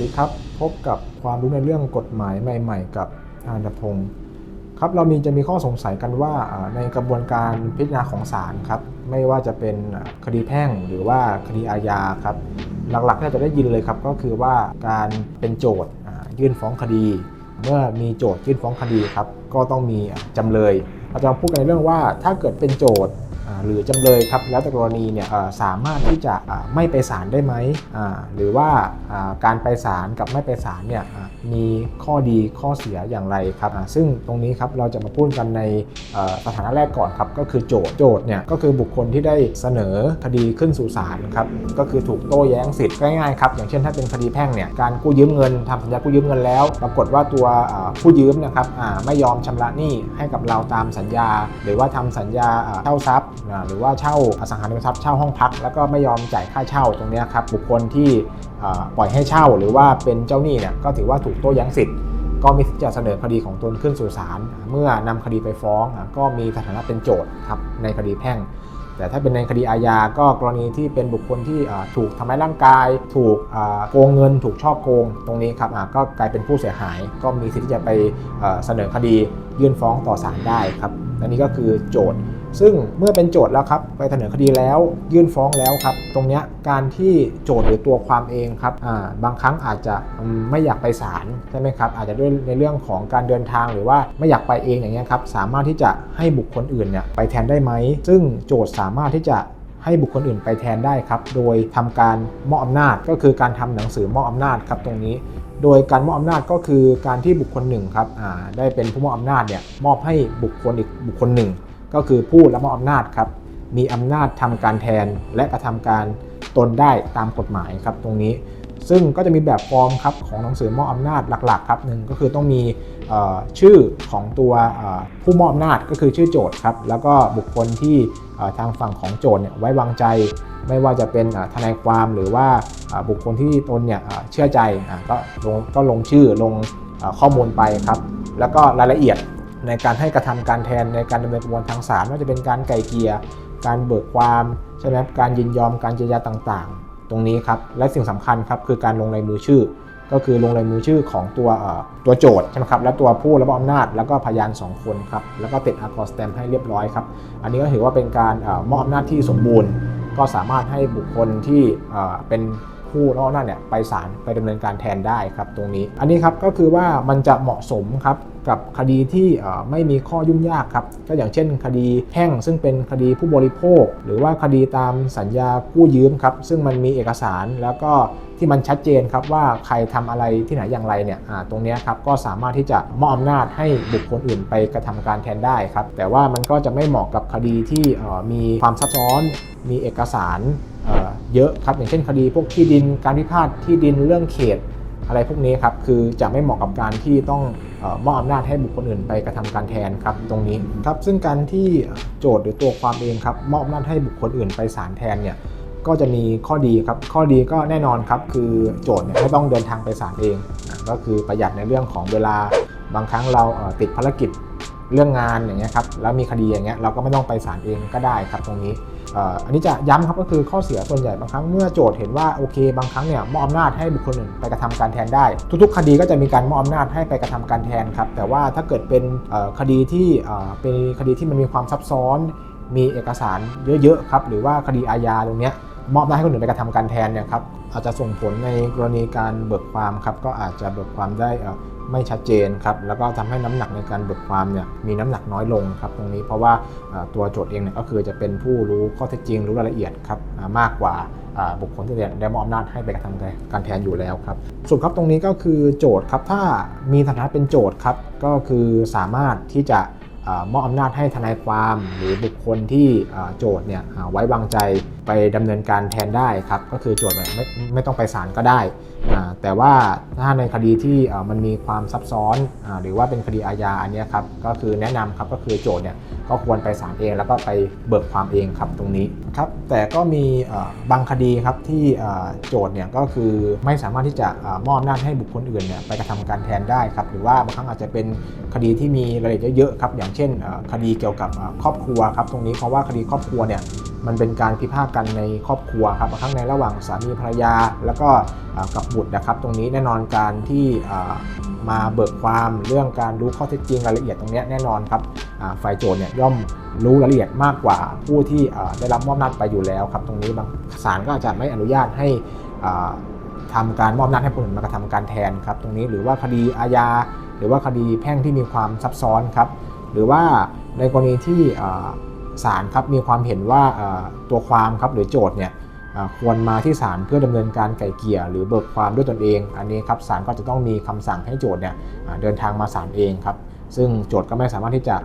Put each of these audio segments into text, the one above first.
ดีครับ พบกับความรู้ในเรื่องกฎหมายใหม่ ๆ กับอานพงศ์ครับเรามีจะมีข้อสงสัยกันว่าในกระบวนการพิจารณาของศาลครับไม่ว่าจะเป็นคดีแพ่งหรือว่าคดีอาญาครับหลักๆที่เราจะได้ยินเลยครับก็คือว่าการเป็นโจทยื่นฟ้องคดี เมื่อมีโจทยื่นฟ้องคดีครับก็ต้องมีจำเลยเราจะมาพูดกันในเรื่องว่าถ้าเกิดเป็นโจทย์ หรือจำเลยครับแล้วแต่กรณีเนี่ยสามารถที่จะไม่ไปศาลได้ไหมหรือว่าการไปศาลกับไม่ไปศาลเนี่ยมีข้อดีข้อเสียอย่างไรครับซึ่งตรงนี้ครับเราจะมาพูดกันในสถานะแรกก่อนครับก็คือโจทย์โจทย์เนี่ยก็คือบุคคลที่ได้เสนอคดีขึ้นสู่ศาลครับก็คือถูกโต้แย้งสิทธิ์ง่ายๆครับอย่างเช่นถ้าเป็นคดีแพ่งเนี่ยการกู้ยืมเงินทำสัญญากู้ยืมเงินแล้ว ปรากฏว่าตัวผู้ยืมนะครับไม่ยอมชำระหนี้ให้กับเราตามสัญญา หรือว่าทำสัญญาเช่าทรัพย์หรือว่าเช่าอสังหาริมทรัพย์เช่าห้องพัก แล้วก็ไม่ยอมจ่ายค่าเช่าตรงนี้ครับบุคคลที่ปล่อยให้เช่าหรือว่าเป็นเจ้าหนี้เนี่ยก็ถือว่าถูกโต้แย้งสิทธิ์ก็มีสิทธิ์จะเสนอคดีของตนขึ้นสู่ศาลเมื่อนำคดีไปฟ้อง ก็มีสถานะเป็นโจทย์ครับในคดีแพ่ง แต่ถ้าเป็นในคดีอาญาก็กรณีที่เป็นบุคคลที่ถูกทำร้ายร่างกาย ถูกโกงเงิน ถูกช่อโกง ตรงนี้ครับก็กลายเป็นผู้เสียหาย ก็มีสิทธิ์ที่จะไปเอ่อเสนอคดียื่นฟ้องต่อศาลได้ครับอันนี้ก็คือโจทย์ ซึ่งเมื่อเป็นโจทย์แล้วครับไปเสนอคดีแล้ว ยื่นฟ้องแล้วครับ ตรงนี้การที่โจทย์หรือตัวความเองครับาบางครั้งอาจจะไม่อยากไปศาลใช่ไหมครับอาจจะด้วยในเรื่องของการเดินทางหรือว่าไม่อยากไปเองอย่างเงี้ยครับสามารถที่จะให้บุคคลอื่นเนี่ยไปแทนได้ไหม ซึ่งโจทย์สามารถที่จะให้บุคคลอื่นไปแทนได้ครับ โดยทำการมอบอำนาจก็คือการทำหนังสือมอบอำนาจครับตรงนี้ โดยการมอบอำนาจก็คือการที่บุคคลหนึ่งครับได้เป็นผู้มอบอำนาจเนี่ยมอบให้บุคคลอีกบุคคลหนึ่ง ก็คือผู้รับมอบอำนาจครับ มีอำนาจทำการแทนและกระทำการตนได้ตามกฎหมายครับตรงนี้ ซึ่งก็จะมีแบบฟอร์มครับของหนังสือมอบอำนาจหลักๆครับหนึ่งก็คือต้องมีชื่อของตัวผู้มอบอำนาจก็คือชื่อโจทย์ครับแล้วก็บุคคลที่ทางฝั่งของโจทย์เนี่ยไว้วางใจ ไม่ว่าจะเป็นทนายความหรือว่าบุคคลที่ตนเนี่ยเชื่อใจก็ลงก็ลงชื่อลงข้อมูลไปครับ แล้วก็รายละเอียด ในการให้กระทำการแทนในการดำเนินกระบวนทางศาลว่าจะเป็นการไก่เกลี่ยการเบิกความใช่ไหมการยินยอมการเจรจาต่างๆ ตรงนี้ครับและสิ่งสำคัญครับคือการลงลายมือชื่อ ก็คือลงลายมือชื่อของตัวตัวโจทย์ใช่ไหมครับและตัวผู้รับมอบอำนาจแล้วก็พยาน 2 คนครับแล้วก็ติดอาร์คอสแตมให้เรียบร้อยครับอันนี้ก็ถือว่าเป็นการอมอบอำนาจที่สมบูรณ์ ก็สามารถให้บุคคลที่เป็น ผู้รับอำนาจเนี่ยไปศาลไปดำเนินการแทนได้ครับตรงนี้ อันนี้ครับก็คือว่ามันจะเหมาะสมครับกับคดีที่ไม่มีข้อยุ่งยากครับก็อย่างเช่น คดีแพ่งซึ่งเป็นคดีผู้บริโภค หรือว่าคดีตามสัญญากู้ยืมครับซึ่งมันมีเอกสารแล้วก็ที่มันชัดเจนครับว่าใครทำอะไรที่ไหนอย่างไรเนี่ยตรงนี้ครับก็สามารถที่จะมอบอำนาจให้บุคคลอื่นไปกระทำการแทนได้ครับแต่ว่ามันก็จะไม่เหมาะกับคดีที่มีความซับซ้อน มีเอกสาร เยอะครับอย่างเช่นคดีพวกที่ดินการพิพาทที่ดินเรื่องเขตอะไรพวกนี้ครับคือจะไม่เหมาะกับการที่ต้องออมอบอำนาจให้บุคคลอื่นไปกระทำการแทนครับตรงนี้ครับซึ่งการที่โจทย์หรือตัวความเองครับมอบอำนาจให้บุคคลอื่นไปศาลแทนเนี่ยก็จะมีข้อดีครับข้อดีก็แน่นอนครับคือโจทย์เนี่ยไม่ต้องเดินทางไปศาลเอง ก็คือประหยัดในเรื่องของเวลาบางครั้งเราติดภารกิจ เรื่องงานอย่างเงี้ยครับแล้วมีคดีอย่างเงี้ยเราก็ไม่ต้องไปศาลเองก็ได้ครับตรงนี้อันนี้จะย้ำครับก็คือข้อเสียส่วนใหญ่บางครั้งเมื่อโจทย์เห็นว่าโอเค บางครั้งเนี่ยมอบอำนาจให้บุคคลอื่นไปกระทำการแทนได้ ทุกๆ คดีก็จะมีการมอบอำนาจให้ไปกระทำการแทนครับแต่ว่าถ้าเกิดเป็นคดีที่เป็นคดีที่มันมีความซับซ้อน มีเอกสารเยอะๆครับหรือว่าคดีอาญาตรงเนี้ยมอบอำนาจให้คนอื่นไปกระทำการแทนเนี่ยครับอาจจะส่งผลในกรณีการเบิกความครับก็อาจจะเบิกความได้อ่อ ไม่ชัดเจนครับแล้วก็ทำให้น้ำหนักในการเบิกความเนี่ยมีน้ำหนักน้อยลงครับตรงนี้เพราะว่าตัวโจทย์เองเนี่ยก็คือจะเป็นผู้รู้ข้อเท็จจริงรู้รายละเอียดครับมากกว่าบุคคลที่ได้มอบอำนาจให้ไปกระทำการแทนอยู่แล้วครับสุดครับตรงนี้ก็คือโจทย์ครับถ้ามีฐานะเป็นโจทย์ครับก็คือสามารถที่จะ มอบอำนาจให้ทนายความหรือบุคคลที่โจทย์เนี่ยไว้วางใจไปดำเนินการแทนได้ครับก็คือโจทย์ไม่ไม่ต้องไปศาลก็ได้ แต่ว่าถ้าในคดีที่มันมีความซับซ้อนอหรือว่าเป็นคดีอาญาอันนี้ครับก็คือแนะนำครับก็คือโจทย์เนี่ยก็ควรไปศาลเองแล้วก็ไปเบิกความเองครับตรงนี้ครับแต่ก็มีบางคดีครับที่โจทย์เนี่ยก็คือไม่สามารถที่จะมอบอำนาจให้บุคคลอื่นเนี่ยไปกระทำการแทนได้ครับหรือว่าบางครั้งอาจจะเป็นคดีที่มีรายละเอียดเยอะๆครับอย่างเช่นช่นคดีเกี่ยวกับครอบครัวครับตรงนี้เพราะว่าคดีครอบครัวเนี่ยมันเป็นการพิพาทกันในครอบครัวครับบางครั้งในระหว่างสามีภรรยา แล้วก็กับบุตรนะครับ ตรงนี้แน่นอนการที่มาเบิกความเรื่องการรู้ข้อเท็จจริงรายละเอียดตรงนี้แน่นอนครับฝ่ายโจทย์เนี่ยย่อมรู้รายละเอียดมากกว่าผู้ที่ได้รับมอบอำนาจไปอยู่แล้วครับ ตรงนี้บางศาลก็อาจจะไม่อนุญาตให้อ่าทำการมอบอำนาจให้ผู้อื่นมากระทำการแทนครับ ตรงนี้หรือว่าคดีอาญาหรือว่าคดีแพ่งที่มีความซับซ้อนครับ หรือว่าในกรณีที่ศาลครับมีความเห็นว่าตัวความครับหรือโจทย์เนี่ยควรมาที่ศาลเพื่อดำเนินการไก่เกี่ยหรือเบิกความด้วยตนเอง อันนี้ครับศาลก็จะต้องมีคำสั่งให้โจทย์เนี่ยเดินทางมาศาลเองครับซึ่งโจทย์ก็ไม่สามารถที่จะ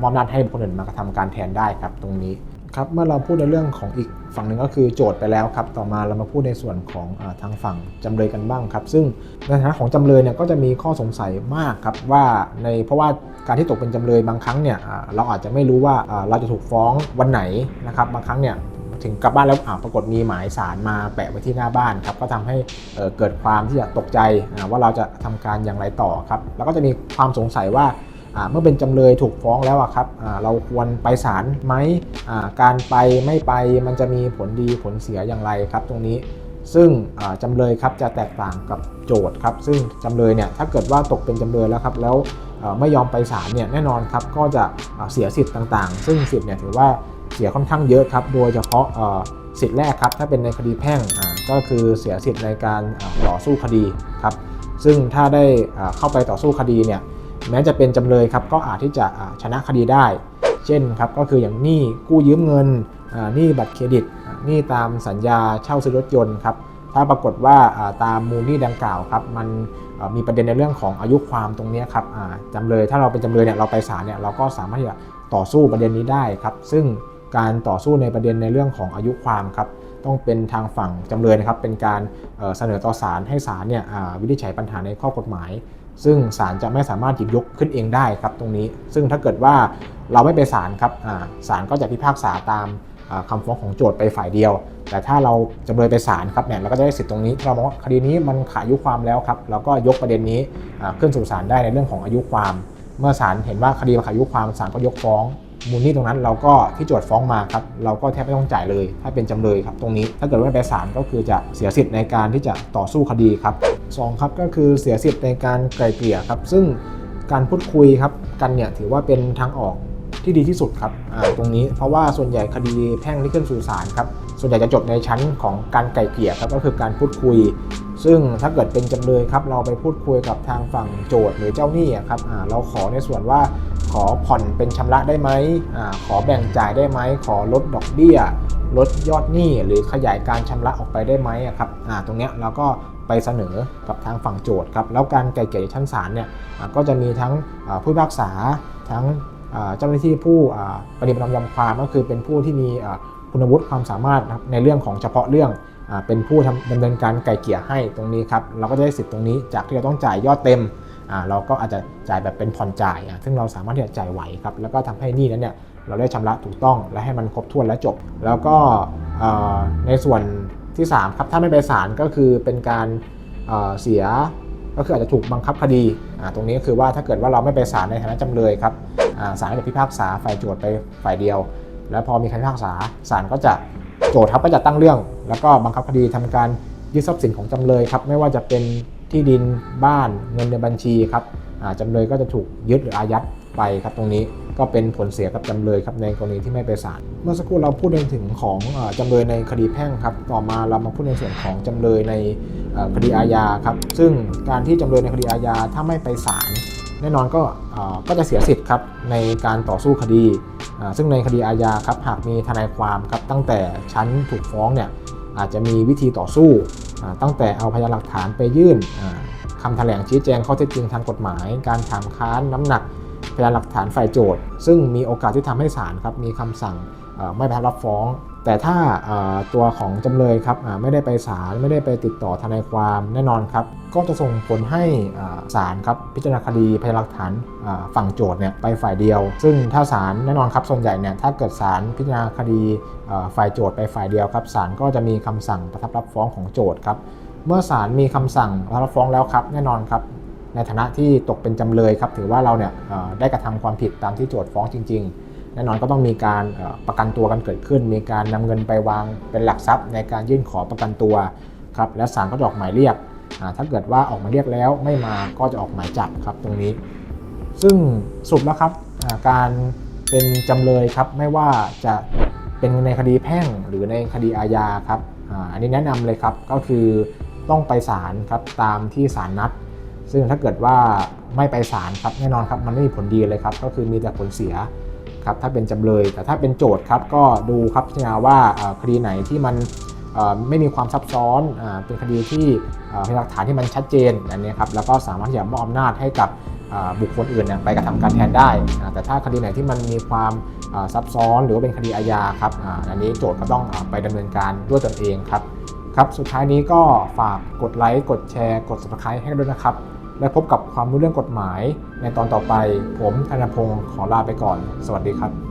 มอบอำนาจให้บุคคลอื่นมากระทำการแทนได้ครับตรงนี้ ครับเมื่อเราพูดในเรื่องของอีกฝั่งหนึ่งก็คือโจทย์ไปแล้วครับต่อมาเรามาพูดในส่วนของอทางฝั่งจำเลยกันบ้างครับ ซึ่งในฐานะของจำเลยเนี่ยก็จะมีข้อสงสัยมากครับว่าในเพราะว่าการที่ตกเป็นจำเลยบางครั้งเนี่ยเราอาจจะไม่รู้ว่าเราจะถูกฟ้องวันไหนนะครับบางครั้งเนี่ยถึงกลับบ้านแล้วปรากฏมีหมายสารมาแปะไว้ที่หน้าบ้านครับก็ทำให้เเกิดความที่จะตกใจว่าเราจะทำการอย่างไรต่อครับแล้วก็จะมีความสงสัยว่า เมื่อเป็นจำเลยถูกฟ้องแล้วครับเราควรไปศาลไหมการไปไม่ไปมันจะมีผลดีผลเสียอย่างไรครับ ตรงนี้ ซึ่งจำเลยครับจะแตกต่างกับโจทย์ครับ ซึ่งจำเลยเนี่ยถ้าเกิดว่าตกเป็นจำเลยแล้วครับ แล้วไม่ยอมไปศาลเนี่ยแน่นอนครับก็จะเสียสิทธิ์ต่างๆ ซึ่งสิทธิ์เนี่ยถือว่าเสียค่อนข้างเยอะครับ โดยเฉพาะสิทธิ์แรกครับถ้าเป็นในคดีแพ่งก็คือเสียสิทธิ์ในการต่อสู้คดีครับ ซึ่งถ้าได้เข้าไปต่อสู้คดีเนี่ย แม้จะเป็นจำเลยครับก็อาจที่จะชนะคดีได้ เช่นครับก็คืออย่างหนี้กู้ยืมเงินหนี้บัตรเครดิตหนี้ตามสัญญาเช่าซื้อรถยนต์ครับถ้าปรากฏว่าตามมูลหนี้ดังกล่าวครับมันมีประเด็นในเรื่องของอายุความตรงนี้ครับจำเลยถ้าเราเป็นจำเลยเนี่ยเราไปศาลเนี่ยเราก็สามารถที่จะต่อสู้ประเด็นนี้ได้ครับ ซึ่งการต่อสู้ในประเด็นในเรื่องของอายุความครับต้องเป็นทางฝั่งจำเลยนะครับเป็นการเสนอต่อศาลให้ศาลเนี่ยวินิจฉัยปัญหาในข้อกฎหมาย ซึ่งศาลจะไม่สามารถหยิบยกขึ้นเองได้ครับตรงนี้ ซึ่งถ้าเกิดว่าเราไม่ไปศาลครับศาลก็จะพิพากษาตามอ่าคำฟ้องของโจทย์ไปฝ่ายเดียว แต่ถ้าเราจำเลยไปศาลครับเนี่ยเราก็จะได้สิทธิ์ตรงนี้เรามองว่าคดีนี้มันขายุความแล้วครับเราก็ยกประเด็นนี้ขึ้นสู่ศาลได้ในเรื่องของอายุความ เมื่อศาลเห็นว่าคดีมันขายุความศาลก็ยกฟ้อง มูลนี้ตรงนั้นเราก็ที่โจทย์ฟ้องมาครับเราก็แทบไม่ต้องจ่ายเลย ถ้าเป็นจำเลยครับตรงนี้ถ้าเกิดว่าไม่ไปศาลก็คือจะเสียสิทธิ์ในการที่จะต่อสู้คดีครับสองครับก็คือเสียสิทธิ์ในการไกล่เกลี่ยครับซึ่งการพูดคุยครับกันเนี่ยถือว่าเป็นทางออก ที่ดีที่สุดครับตรงนี้เพราะว่าส่วนใหญ่คดีแพ่งที่ขึ้นสู่ศาลครับส่วนใหญ่จะจบในชั้นของการไกล่เกลี่ยครับก็คือการพูดคุย ซึ่งถ้าเกิดเป็นจำเลยครับเราไปพูดคุยกับทางฝั่งโจทย์หรือเจ้าหนี้ครับเราขอในส่วนว่าขอผ่อนเป็นชำระได้ไหมอขอแบ่งจ่ายได้ไหม ขอลดดอกเบี้ย ลดยอดหนี้หรือขยายการชำระออกไปได้ไหมครับตรงนี้เราก็ไปเสนอกับทางฝั่งโจทย์ครับ แล้วการไกล่เกลี่ยชั้นศาลเนี่ยก็จะมีทั้งผู้พิพากษาทั้ง เจ้าหน้าที่ผู้ปฏิบัติยอมความก็คือเป็นผู้ที่มีคุณวุฒิความสามารถรในเรื่องของเฉพาะเรื่องอเป็นผู้ทำดำเนินการไก่เกี่ยให้ตรงนี้ครับเราก็จะได้สิทธิ์ตรงนี้จากที่เราต้องจ่ายยอดเต็มเราก็อาจจะจ่ายแบบเป็นผ่อนจ่าย ซึ่งเราสามารถที่จะจ่ายไหวครับแล้วก็ทำให้หนี้นั้นเนี่ยเราได้ชำระถูกต้องและให้มันครบถ้วนและจบ แล้วก็ในส่วนที่3ครับถ้าไม่ไปศาลก็คือเป็นการเสีย ก็คืออาจจะถูกบังคับคดีตรงนี้ก็คือว่าถ้าเกิดว่าเราไม่ไปศาลในฐานะจำเลยครับศาลจะพิพากษาฝ่ายโจทย์ไปฝ่ายเดียว แล้วพอมีคำพิพากษาศาลก็จะโจทย์ครับก็จะตั้งเรื่อง แล้วก็บังคับคดีทำการยึดทรัพย์สินของจำเลยครับไม่ว่าจะเป็นที่ดินบ้านเงินในบัญชีครับอ่าจำเลยก็จะถูกยึดหรืออายัดไปครับตรงนี้ ก็เป็นผลเสียกับจำเลยครับในกรณีที่ไม่ไปศาลเมื่อสักครู่เราพูดในถึงของจำเลยในคดีแพ่งครับต่อมาเรามาพูดในส่วนของจำเลยในคดีอาญาครับซึ่งการที่จำเลยในคดีอาญาถ้าไม่ไปศาลแน่นอนก็ก็จะเสียสิทธิ์ครับในการต่อสู้คดี ซึ่งในคดีอาญาครับหากมีทนายความครับตั้งแต่ชั้นถูกฟ้องเนี่ยอาจจะมีวิธีต่อสู้ ตั้งแต่เอาพยานหลักฐานไปยื่นคำแถลงชี้แจงข้อเท็จจริงทางกฎหมาย การถามค้านน้ำหนัก ยานหลักฐานฝ่ายโจทย์ ซึ่งมีโอกาสที่ทำให้ศาลครับมีคำสั่งเอ่อไม่รับฟ้อง แต่ถ้าตัวของจำเลยครับไม่ได้ไปศาลไม่ได้ไปติดต่อทนายความแน่นอนครับก็จะส่งผลให้ศาลครับพิจารณาคดีพยานหลักฐานฝั่งโจทย์เนี่ยไปฝ่ายเดียว ซึ่งถ้าศาลแน่นอนครับส่วนใหญ่เนี่ยถ้าเกิดศาลพิจารณาคดีฝ่ายโจทย์ไปฝ่ายเดียวครับศาลก็จะมีคำสั่งประทับรับฟ้องของโจทย์ครับเมื่อศาลมีคำสั่งประทับรับฟ้องแล้วครับแน่นอนครับ ในฐานะที่ตกเป็นจำเลยครับถือว่าเราเนี่ยได้กระทำความผิดตามที่โจทย์ฟ้องจริง ๆ แน่นอนก็ต้องมีการประกันตัวกันเกิดขึ้น มีการนำเงินไปวางเป็นหลักทรัพย์ ในการยื่นขอประกันตัวครับและศาลก็จะออกหมายเรียก ถ้าเกิดว่าออกหมายเรียกแล้วไม่มาก็จะออกหมายจับครับตรงนี้ ซึ่งสรุปแล้วครับการเป็นจำเลยครับไม่ว่าจะเป็นในคดีแพ่งหรือในคดีอาญาครับอาอันนี้แนะนำเลยครับก็คือต้องไปศาลครับตามที่ศาลนัด ซึ่งถ้าเกิดว่าไม่ไปศาลครับแน่นอนครับมันไม่มีผลดีเลยครับก็คือมีแต่ผลเสียครับถ้าเป็นจำเลย แต่ถ้าเป็นโจทย์ครับก็ดูครับพิจารณาว่าคดีไหนที่มันไม่มีความซับซ้อนอเป็นคดีที่เอ่อมีหลักฐานที่มันชัดเจนอันนี้ครับแล้วก็สามารถที่จะมอบอำนาจให้กับบุคคลอื่นเนี่ยไปกระทำการแทนได้ แต่ถ้าคดีไหนที่มันมีความซับซ้อนหรือว่าเป็นคดีอาญาครับอ,อันนี้โจทย์ก็ต้องอไปดำเนินการด้วยตนเองครับครับ สุดท้ายนี้ก็ฝากกดไลค์ กดแชร์ กด subscribe ให้ด้วยนะครับ และพบกับความรู้เรื่องกฎหมายในตอนต่อไป ผมธนพงศ์ขอลาไปก่อน สวัสดีครับ